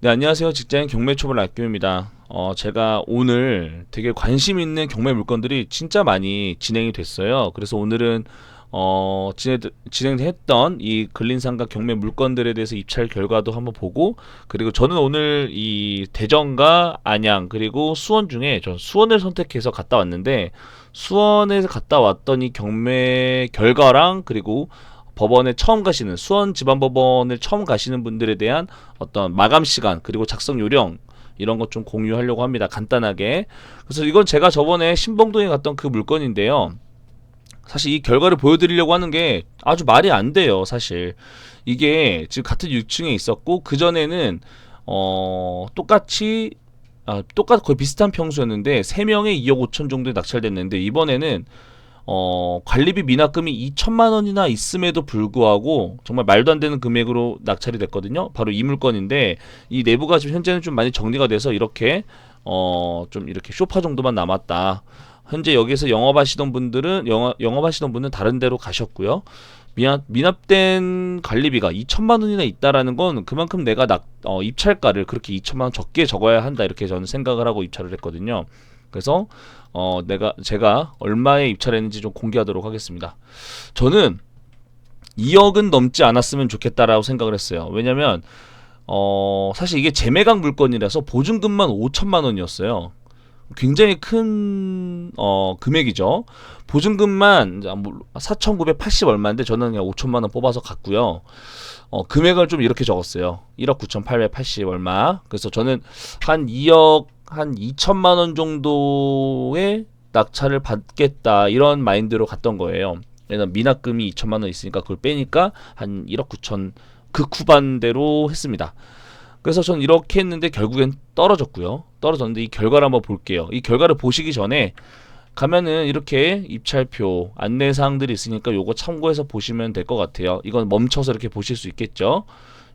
네, 안녕하세요. 직장인 경매 초보 라교입니다. 어, 제가 오늘 되게 관심 있는 경매 물건들이 진짜 많이 진행이 됐어요. 그래서 오늘은 어, 진행, 진행했던 이 근린상가 경매 물건들에 대해서 입찰 결과도 한번 보고 그리고 저는 오늘 이 대전과 안양 그리고 수원 중에 전 수원을 선택해서 갔다 왔는데 수원에서 갔다 왔던 이 경매 결과랑 그리고 법원에 처음 가시는 수원 지방법원을 처음 가시는 분들에 대한 어떤 마감 시간 그리고 작성 요령 이런 것 좀 공유하려고 합니다. 간단하게. 그래서 이건 제가 저번에 신봉동에 갔던 그 물건인데요. 사실 이 결과를 보여드리려고 하는 게 아주 말이 안 돼요. 사실 이게 지금 같은 6층에 있었고 그 전에는 어 똑같이 아, 똑같 거의 비슷한 평수였는데 3명에 2억 5천 정도에 낙찰됐는데 이번에는 어, 관리비 미납금이 2천만 원이나 있음에도 불구하고 정말 말도 안 되는 금액으로 낙찰이 됐거든요. 바로 이 물건인데 이 내부가 지금 현재는 좀 많이 정리가 돼서 이렇게 어, 좀 이렇게 쇼파 정도만 남았다. 현재 여기서 영업하시던 분들은 영업, 영업하시던 분은 다른 데로 가셨고요. 미납, 미납된 관리비가 2천만 원이나 있다라는 건 그만큼 내가 낙, 어, 입찰가를 그렇게 2천만 원 적게 적어야 한다 이렇게 저는 생각을 하고 입찰을 했거든요. 그래서 어 내가 제가 얼마에 입찰했는지 좀 공개하도록 하겠습니다. 저는 2억은 넘지 않았으면 좋겠다라고 생각을 했어요. 왜냐면 어 사실 이게 재매각 물건이라서 보증금만 5천만 원이었어요. 굉장히 큰 어, 금액이죠. 보증금만 4,980 얼마인데 저는 그냥 5천만 원 뽑아서 갔고요. 어, 금액을 좀 이렇게 적었어요. 1억 9,880 얼마. 그래서 저는 한 2억 한 2천만 원 정도의 낙찰을 받겠다 이런 마인드로 갔던 거예요. 왜냐면 미납금이 2천만 원 있으니까 그걸 빼니까 한 1억 9천 그 구반대로 했습니다. 그래서 전 이렇게 했는데 결국엔 떨어졌고요. 떨어졌는데 이 결과를 한번 볼게요. 이 결과를 보시기 전에 가면은 이렇게 입찰표 안내사항들이 있으니까 요거 참고해서 보시면 될 것 같아요. 이건 멈춰서 이렇게 보실 수 있겠죠.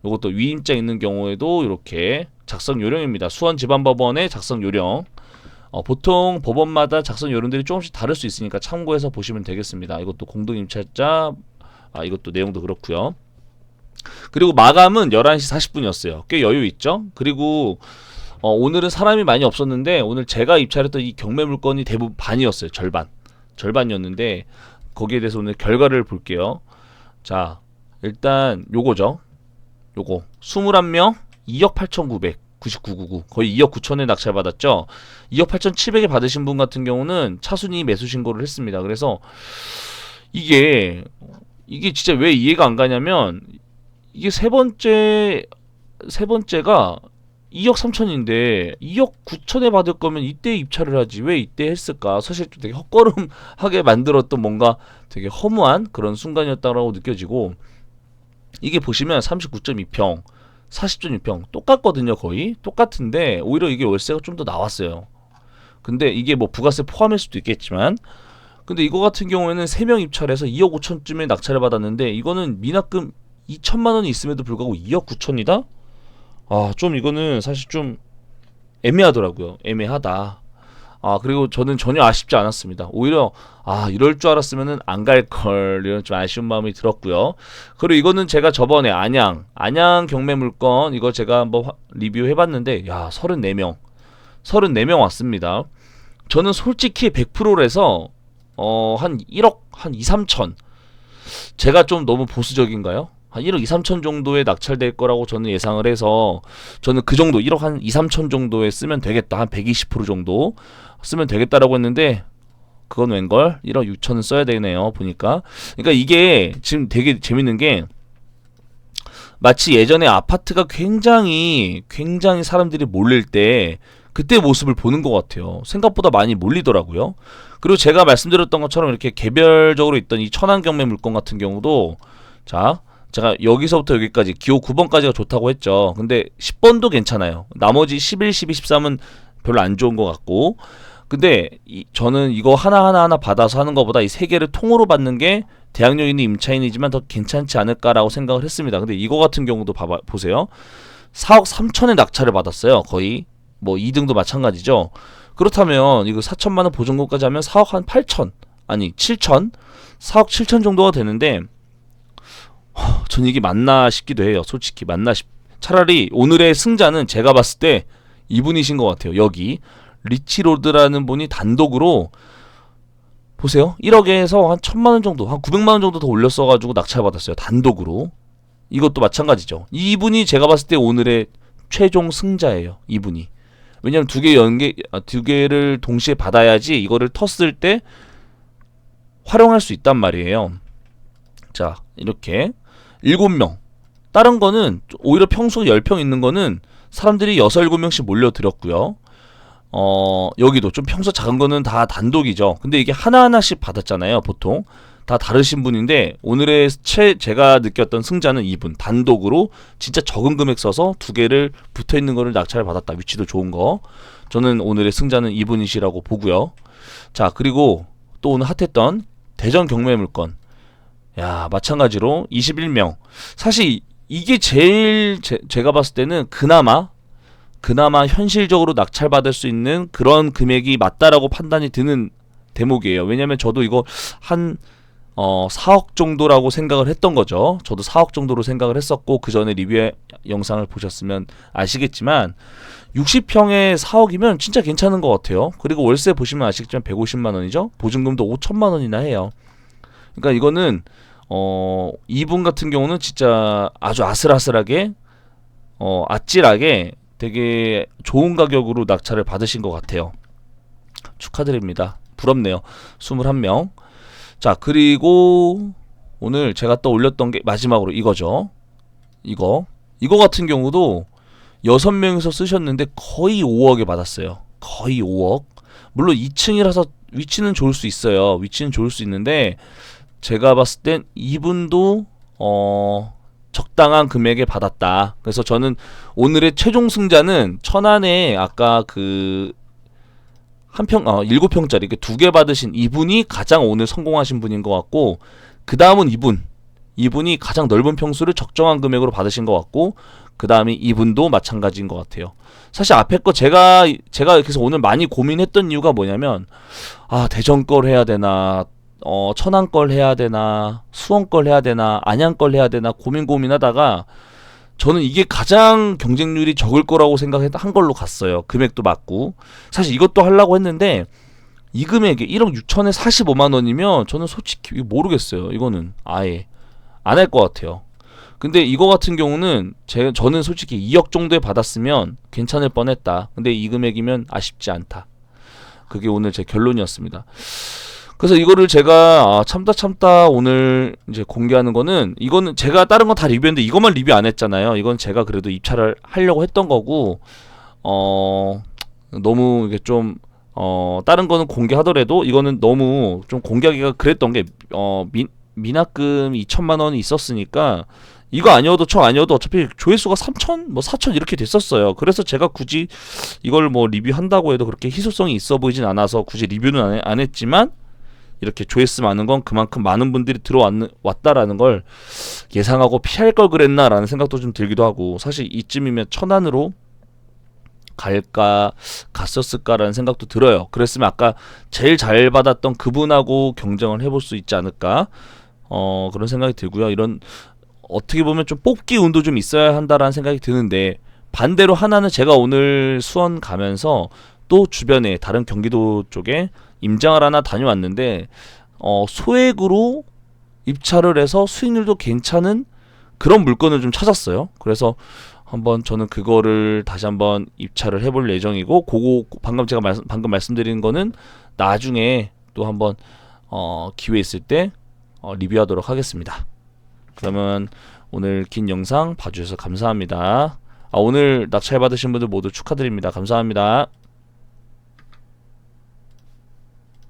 요것도 위임자 있는 경우에도 이렇게 작성 요령입니다. 수원 지방법원의 작성 요령. 어, 보통 법원마다 작성 요령들이 조금씩 다를 수 있으니까 참고해서 보시면 되겠습니다. 이것도 공동임찰자, 아, 이것도 내용도 그렇고요. 그리고 마감은 11시 40분이었어요. 꽤 여유 있죠? 그리고 어, 오늘은 사람이 많이 없었는데 오늘 제가 입찰했던 이 경매 물건이 대부분 반이었어요. 절반. 절반이었는데 거기에 대해서 오늘 결과를 볼게요. 자, 일단 요거죠. 요거 21명 2억 8,900 9999 거의 2억 9천에 낙찰 받았죠. 2억 8,700에 받으신 분 같은 경우는 차순위 매수 신고를 했습니다. 그래서 이게 이게 진짜 왜 이해가 안 가냐면 이게 세 번째 세 번째가 2억 3천인데 2억 9천에 받을 거면 이때 입찰을 하지 왜 이때 했을까? 사실 좀 되게 헛걸음하게 만들었던 뭔가 되게 허무한 그런 순간이었다라고 느껴지고 이게 보시면 39.2평, 40.6평 똑같거든요, 거의. 똑같은데 오히려 이게 월세가 좀 더 나왔어요. 근데 이게 뭐 부가세 포함일 수도 있겠지만 근데 이거 같은 경우에는 3명 입찰해서 2억 5천쯤에 낙찰을 받았는데 이거는 미납금 2천만 원이 있음에도 불구하고 2억 9천이다? 아, 좀 이거는 사실 좀 애매하더라고요. 애매하다. 아 그리고 저는 전혀 아쉽지 않았습니다. 오히려 아 이럴 줄 알았으면은 안 갈걸 이런 좀 아쉬운 마음이 들었고요. 그리고 이거는 제가 저번에 안양 안양 경매 물건 이거 제가 한번 리뷰해봤는데 야 34명 34명 왔습니다. 저는 솔직히 100%래서 어 한 1억 한 2, 3천 제가 좀 너무 보수적인가요? 한 1억 2, 3천 정도에 낙찰될 거라고 저는 예상을 해서 저는 그 정도 1억 한 2, 3천 정도에 쓰면 되겠다. 한 120% 정도 쓰면 되겠다라고 했는데 그건 웬걸? 1억 6천은 써야 되네요. 보니까. 그러니까 이게 지금 되게 재밌는 게 마치 예전에 아파트가 굉장히 굉장히 사람들이 몰릴 때 그때 모습을 보는 것 같아요. 생각보다 많이 몰리더라고요. 그리고 제가 말씀드렸던 것처럼 이렇게 개별적으로 있던 이 천안 경매 물건 같은 경우도 자 제가 여기서부터 여기까지 기호 9번까지가 좋다고 했죠. 근데 10번도 괜찮아요. 나머지 11, 12, 13은 별로 안 좋은 것 같고. 근데 이, 저는 이거 하나하나 하나 받아서 하는 것보다 이 세 개를 통으로 받는 게 대학용인이 임차인이지만 더 괜찮지 않을까라고 생각을 했습니다. 근데 이거 같은 경우도 봐봐, 보세요. 4억 3천의 낙찰을 받았어요. 거의 뭐 2등도 마찬가지죠. 그렇다면 이거 4천만 원 보증금까지 하면 4억 한 8천 아니 7천 4억 7천 정도가 되는데 전 이게 맞나 싶기도 해요. 솔직히 맞나 싶 차라리 오늘의 승자는 제가 봤을 때 이분이신 것 같아요. 여기 리치로드라는 분이 단독으로 보세요. 1억에서 한 천만 원 정도, 한 900만 원 정도 더 올렸어가지고 낙찰받았어요. 단독으로. 이것도 마찬가지죠. 이분이 제가 봤을 때 오늘의 최종 승자예요. 이분이. 왜냐면 두 개 연계, 아, 두 개를 동시에 받아야지 이거를 텄을 때 활용할 수 있단 말이에요. 자, 이렇게 일곱 명. 다른 거는 오히려 평소 10평 있는 거는 사람들이 6, 7명씩 몰려들었고요. 어, 여기도 좀 평소 작은 거는 다 단독이죠. 근데 이게 하나하나씩 받았잖아요, 보통. 다 다르신 분인데 오늘의 최 제가 느꼈던 승자는 이분 단독으로 진짜 적은 금액 써서 두 개를 붙어 있는 거를 낙찰을 받았다. 위치도 좋은 거. 저는 오늘의 승자는 이분이시라고 보고요. 자, 그리고 또 오늘 핫했던 대전 경매 물건. 야, 마찬가지로 21명. 사실 이게 제일 제, 제가 봤을 때는 그나마 그나마 현실적으로 낙찰받을 수 있는 그런 금액이 맞다라고 판단이 드는 대목이에요. 왜냐면 저도 이거 한 어, 4억 정도라고 생각을 했던 거죠. 저도 4억 정도로 생각을 했었고 그 전에 리뷰 영상을 보셨으면 아시겠지만 60평에 4억이면 진짜 괜찮은 것 같아요. 그리고 월세 보시면 아시겠지만 150만 원이죠. 보증금도 5천만 원이나 해요. 그러니까 이거는 어, 이분 같은 경우는 진짜 아주 아슬아슬하게 어, 아찔하게 되게 좋은 가격으로 낙찰을 받으신 것 같아요. 축하드립니다. 부럽네요. 21명. 자, 그리고 오늘 제가 또 올렸던 게 마지막으로 이거죠. 이거. 이거 같은 경우도 6명에서 쓰셨는데 거의 5억에 받았어요. 거의 5억. 물론 2층이라서 위치는 좋을 수 있어요. 위치는 좋을 수 있는데 제가 봤을 땐 이분도 어 적당한 금액에 받았다. 그래서 저는 오늘의 최종 승자는 천안에 아까 그 한 평, 어, 일곱 평짜리 두개 받으신 이분이 가장 오늘 성공하신 분인 것 같고, 그 다음은 이분. 이분이 가장 넓은 평수를 적정한 금액으로 받으신 것 같고, 그 다음에 이분도 마찬가지인 것 같아요. 사실 앞에 거 제가, 제가 그래서 오늘 많이 고민했던 이유가 뭐냐면, 아, 대전 걸 해야 되나, 어, 천안 걸 해야 되나, 수원 걸 해야 되나, 안양 걸 해야 되나, 고민 고민하다가, 저는 이게 가장 경쟁률이 적을 거라고 생각한 걸로 갔어요. 금액도 맞고. 사실 이것도 하려고 했는데 이 금액에 1억 6천에 45만 원이면 저는 솔직히 모르겠어요. 이거는 아예 안 할 것 같아요. 근데 이거 같은 경우는 제 저는 솔직히 2억 정도에 받았으면 괜찮을 뻔했다. 근데 이 금액이면 아쉽지 않다. 그게 오늘 제 결론이었습니다. 그래서 이거를 제가 아, 참다 참다 오늘 이제 공개하는 거는 이거는 제가 다른 건 다 리뷰했는데 이것만 리뷰 안 했잖아요. 이건 제가 그래도 입찰을 하려고 했던 거고 어 너무 이게 좀 어, 다른 거는 공개하더라도 이거는 너무 좀 공개하기가 그랬던 게, 어, 미, 미납금 2천만 원이 있었으니까 이거 아니어도 저 아니어도 어차피 조회수가 3천 뭐 4천 이렇게 됐었어요. 그래서 제가 굳이 이걸 뭐 리뷰한다고 해도 그렇게 희소성이 있어 보이진 않아서 굳이 리뷰는 안, 해- 안 했지만 이렇게 조회수 많은 건 그만큼 많은 분들이 들어왔다라는 걸 예상하고 피할 걸 그랬나라는 생각도 좀 들기도 하고 사실 이쯤이면 천안으로 갈까 갔었을까라는 생각도 들어요. 그랬으면 아까 제일 잘 받았던 그분하고 경쟁을 해볼 수 있지 않을까 어 그런 생각이 들고요. 이런 어떻게 보면 좀 뽑기 운도 좀 있어야 한다라는 생각이 드는데 반대로 하나는 제가 오늘 수원 가면서 또 주변에 다른 경기도 쪽에 임장을 하나 다녀왔는데 어 소액으로 입찰을 해서 수익률도 괜찮은 그런 물건을 좀 찾았어요. 그래서 한번 저는 그거를 다시 한번 입찰을 해볼 예정이고 그거 방금 제가 말씀, 방금 말씀드린 거는 나중에 또 한번 어, 기회 있을 때 어, 리뷰하도록 하겠습니다. 그러면 오늘 긴 영상 봐주셔서 감사합니다. 아, 오늘 낙찰 받으신 분들 모두 축하드립니다. 감사합니다.